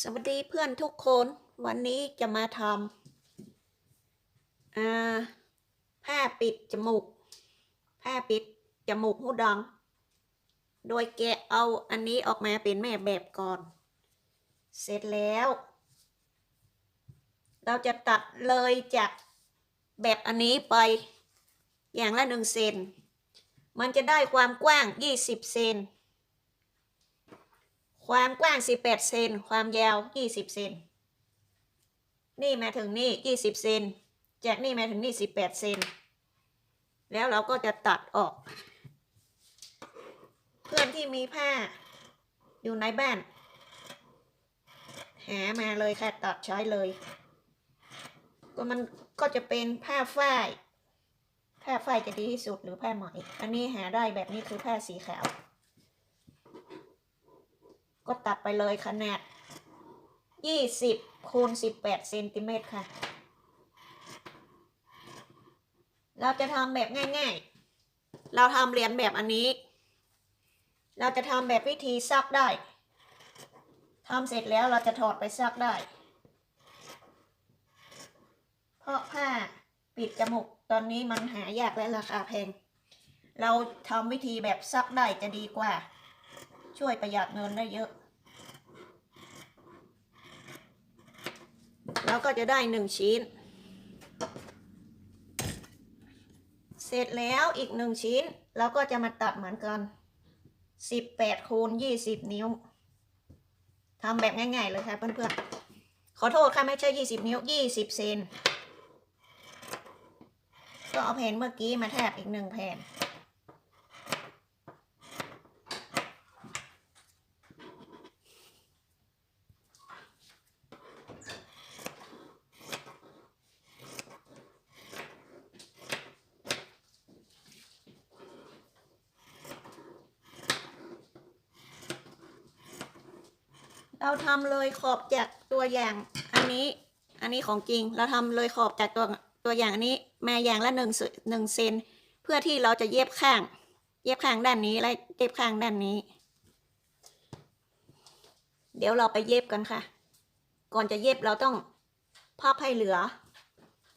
สวัสดีเพื่อนทุกคน วันนี้จะมาทำผ้าปิดจมูก ผ้าปิดจมูกหูดัง โดยแกะเอาอันนี้ออกมาเป็นแม่แบบก่อน เสร็จแล้ว เราจะตัดเลยจากแบบอันนี้ไปอย่างละหนึ่งเซน มันจะได้ความกว้าง 20 เซน ความกว้าง18เซนความยาว20เซนนี่มาถึงนี่20เซนจากนี่มาถึงนี่18เซนแล้วเราก็จะตัดออก เพื่อนที่มีผ้าอยู่ในบ้าน หามาเลยค่ะตัดใช้เลย ก็มันก็จะเป็นผ้าฝ้ายผ้าฝ้ายจะดีที่สุดหรือผ้าไหมอันนี้หาได้แบบนี้คือผ้าสีขาว ก็ตัดไปเลยขนาด 20คูณ18เซนติเมตรค่ะ เราจะทำแบบง่ายๆ เราทำเหรียญแบบอันนี้ เราจะทำแบบวิธีซักได้ทำเสร็จแล้วเราจะถอดไปซักได้ เพราะผ้าปิดจมูกตอนนี้มันหายากและราคาแพง เราทำวิธีแบบซักได้จะดีกว่า ช่วยประหยัดเงินได้เยอะ แล้วก็จะได้หนึ่งชิ้น เสร็จแล้วอีกหนึ่งชิ้นเราก็จะมาตัดเหมือนกันสิบแปดคูณยี่สิบนิ้วทำแบบง่ายๆเลยค่ะเพื่อนๆ ขอโทษค่ะไม่ใช่ยี่สิบนิ้วยี่สิบเซนก็เอาแผ่นเมื่อกี้มาแทบอีกหนึ่งแผ่น เราทำเลยขอบจากตัวอย่างอันนี้ อันนี้ของจริง เราทำเลยขอบจากตัวตัวอย่างอันนี้ มาอย่างละหนึ่งหนึ่งเซนเพื่อที่เราจะเย็บข้าง เย็บข้างด้านนี้และเย็บข้างด้านนี้ เดี๋ยวเราไปเย็บกันค่ะ ก่อนจะเย็บเราต้องพับให้เหลือ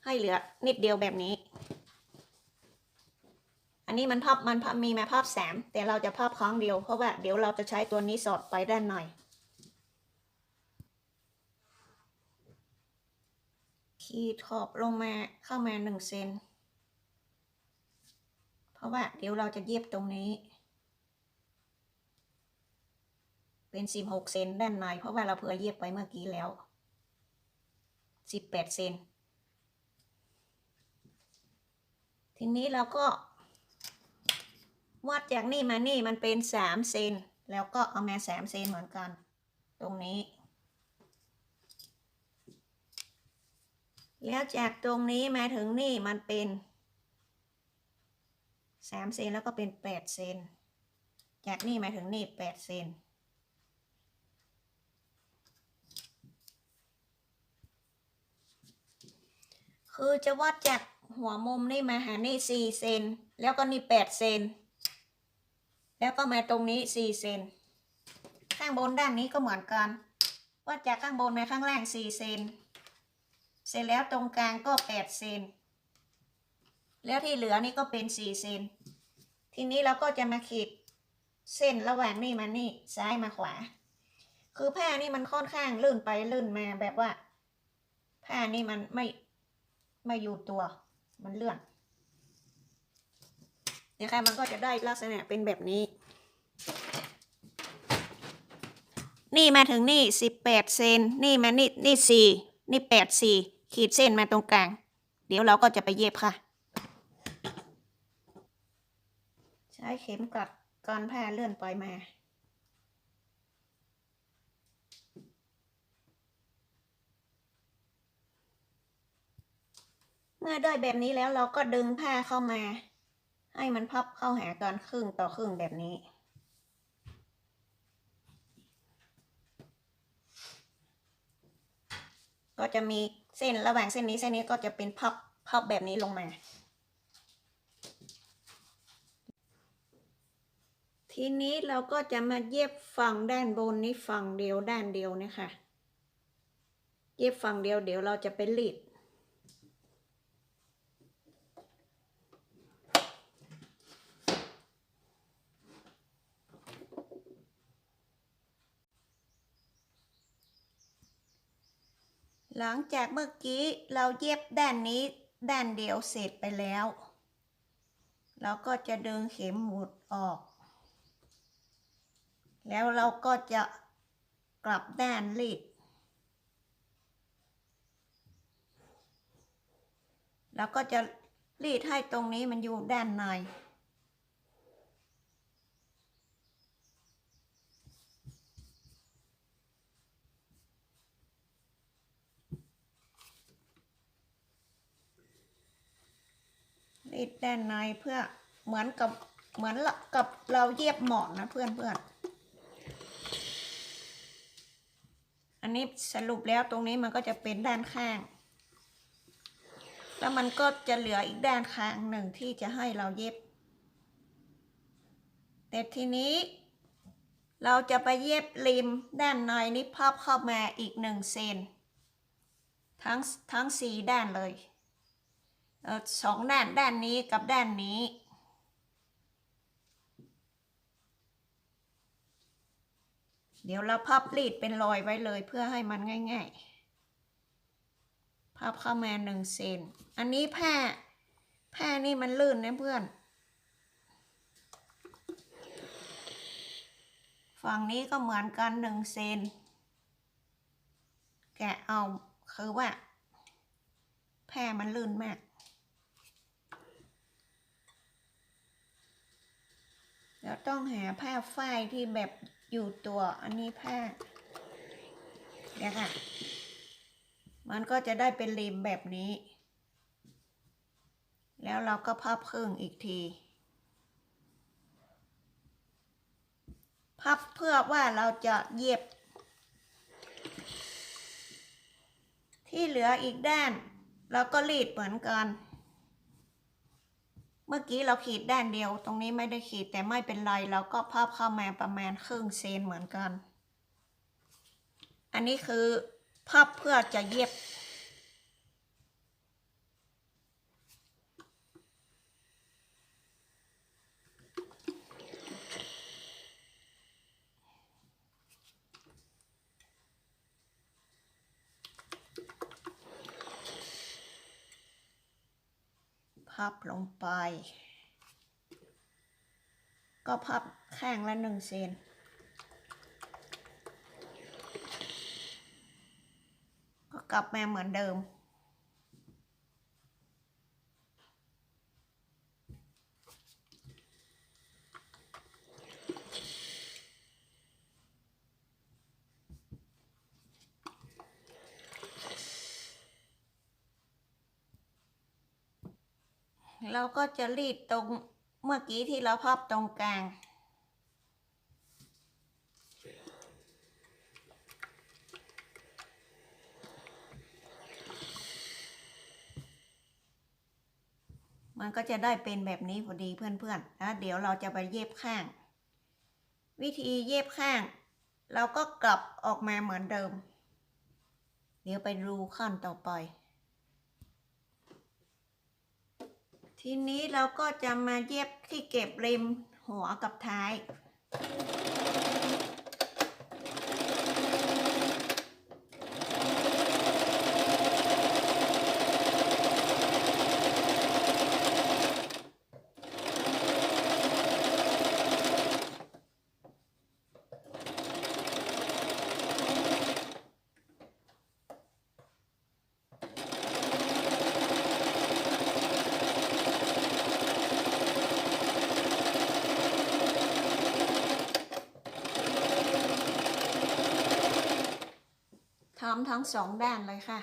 ให้เหลือนิดเดียวแบบนี้ อันนี้มันพับมันพับมีมาพับแสมแต่เราจะพับครั้งเดียวเพราะว่าเดี๋ยวเราจะใช้ตัวนี้สอดไปด้านใน ขีดขอบลงมาเข้ามาหนึ่งเซน เพราะว่าเดี๋ยวเราจะเย็บตรงนี้ เป็นสิบหกเซนด้านในเพราะว่าเราเผื่อเย็บไปเมื่อกี้แล้วสิบแปดเซน ทีนี้เราก็วัดจากนี่มานี่มันเป็นสามเซน แล้วก็เอามาสามเซนเหมือนกัน ตรงนี้ แล้วจากตรงนี้มาถึงนี่มันเป็นสามเซนแล้วก็เป็นแปดเซน จากนี่มาถึงนี่แปดเซน คือจะวัดจากหัวมุมนี่มาหานี่สี่เซน แล้วก็นี่แปดเซน แล้วก็มาตรงนี้สี่เซน ข้างบนด้านนี้ก็เหมือนกัน วัดจากข้างบนมาข้างล่างสี่เซน เสร็จแล้วตรงกลางก็แปดเซน แล้วที่เหลือนี่ก็เป็นสี่เซน ทีนี้เราก็จะมาขีดเส้นระหว่างนี่มานี่ซ้ายมาขวา คือผ้านี่มันค่อนข้างลื่นไปลื่นมาแบบว่า ผ้านี่มันไม่ไม่อยู่ตัว มันเลื่อนนี่ยค่ะมันก็จะได้ลักษณะเป็นแบบนี้ นี่มาถึงนี่สิบแปดเซน นี่มานี่นี่สี่นี่แปดสี่ ขีดเส้นมาตรงกลาง เดี๋ยวเราก็จะไปเย็บค่ะ ใช้เข็มกลัดก้อนผ้าเลื่อนไปมาเมื่อได้แบบนี้แล้วเราก็ดึงผ้าเข้ามา ให้มันพับเข้าหากันครึ่งต่อครึ่งแบบนี้ ก็จะมี เส้นระหว่างเส้นนี้เส้นนี้ก็จะเป็นพับพับแบบนี้ลงมา ทีนี้เราก็จะมาเย็บฝั่งด้านบนนี้ฝั่งเดียวด้านเดียวนะคะ เย็บฝั่งเดียวเดี๋ยวเราจะไปรีด หลังจากเมื่อกี้เราเย็บด้านนี้ด้านเดียวเสร็จไปแล้ว เราก็จะดึงเข็มหมุดออก แล้วเราก็จะกลับด้านรีดแล้วก็จะรีดให้ตรงนี้มันอยู่ด้านใน รีดด้านในเพื่อเหมือนกับเหมือนกับเราเย็บหมอนนะเพื่อนเพื่อนอันนี้สรุปแล้วตรงนี้มันก็จะเป็นด้านข้าง แล้วมันก็จะเหลืออีกด้านข้างหนึ่งที่จะให้เราเย็บ แต่ทีนี้ เราจะไปเย็บริมด้านในนี้พับเข้ามาอีกหนึ่งเซนทั้งทั้งสี่ด้านเลย สองด้านด้านนี้กับด้านนี้ เดี๋ยวเราพับรีดเป็นรอยไว้เลยเพื่อให้มันง่าย ๆ พับเข้ามาหนึ่งเซน อันนี้ผ้าผ้านี่มันลื่นนะเพื่อน ฝั่งนี้ก็เหมือนกันหนึ่งเซน แกะเอาคือว่าแพรมันลื่นมาก เดี๋ยวต้องหาผ้าฝ้ายที่แบบอยู่ตัวอันนี้ผ้าเดี๋ยวค่ะ มันก็จะได้เป็นริมแบบนี้ แล้วเราก็พับครึ่งอีกที พับเพื่อว่าเราจะเย็บ ที่เหลืออีกด้าน เราก็รีดเหมือนกัน เมื่อกี้เราขีดด้านเดียว ตรงนี้ไม่ได้ขีดแต่ไม่เป็นไรเราก็พับเข้ามาประมาณครึ่งเซนเหมือนกัน อันนี้คือพับเพื่อจะเย็บ พั ไปก็พับข้างละหนึ่งเซนก็กลับมาเหมือนเดิม เราก็จะรีดตรงเมื่อกี้ที่เราพับตรงกลาง มันก็จะได้เป็นแบบนี้พอดีเพื่อนๆแล้วเดี๋ยวเราจะไปเย็บข้าง วิธีเย็บข้าง เราก็กลับออกมาเหมือนเดิม เดี๋ยวไปดูขั้นต่อไป ทีนี้เราก็จะมาเย็บที่เก็บริมหัวกับท้าย ทำทั้งสองด้านเลยค่ะ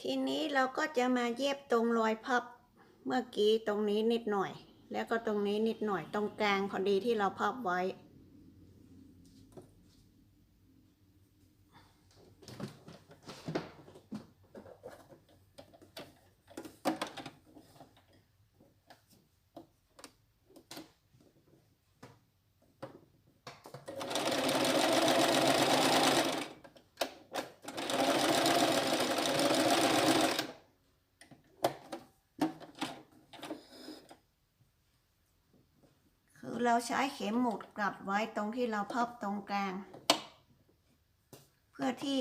ทีนี้เราก็จะมาเย็บตรงรอยพับเมื่อกี้ตรงนี้นิดหน่อย แล้วก็ตรงนี้นิดหน่อยตรงกลางพอดีที่เราพับไว้ เราใช้เข็มหมุดกลับไว้ตรงที่เราพับตรงกลาง เพื่อที่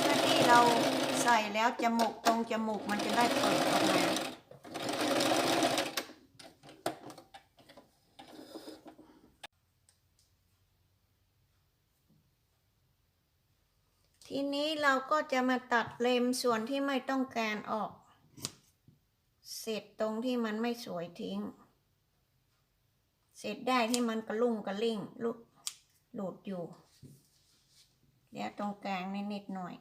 เพื่อที่เราใส่แล้วจมูกตรงจมูกมันจะได้เปิดออกมาทีนี้เราก็จะมาตัดเลมส่วนที่ไม่ต้องการออก เสร็จตรงที่มันไม่สวยทิ้ง เสร็จได้ที่มันกระลุ่งกระลิ่งลุหลุดอยู่แล้วตรงกลางนิดนิดหน่อย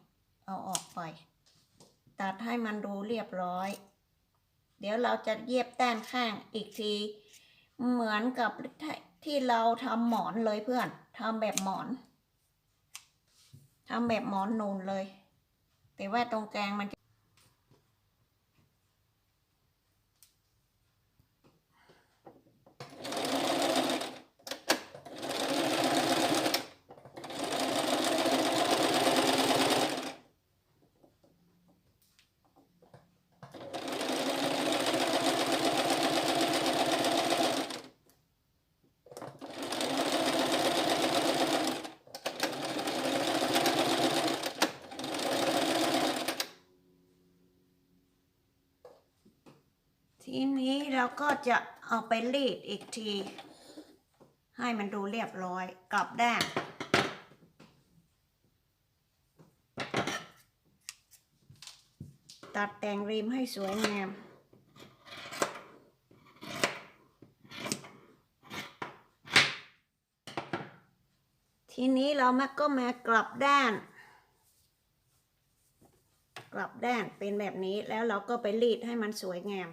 เอาออกไป ตัดให้มันดูเรียบร้อย เดี๋ยวเราจะเย็บด้านข้างอีกที เหมือนกับที่เราทำหมอนเลยเพื่อนทำแบบหมอนทำแบบหมอนนูนเลย แต่ว่าตรงกลางมัน ทีนี้เราก็จะเอาไปรีดอีกที ให้มันดูเรียบร้อยกลับด้านตัดแต่งริมให้สวยงามทีนี้เรามาก็มากลับด้าน กลับด้านเป็นแบบนี้แล้วเราก็ไปรีดให้มันสวยงาม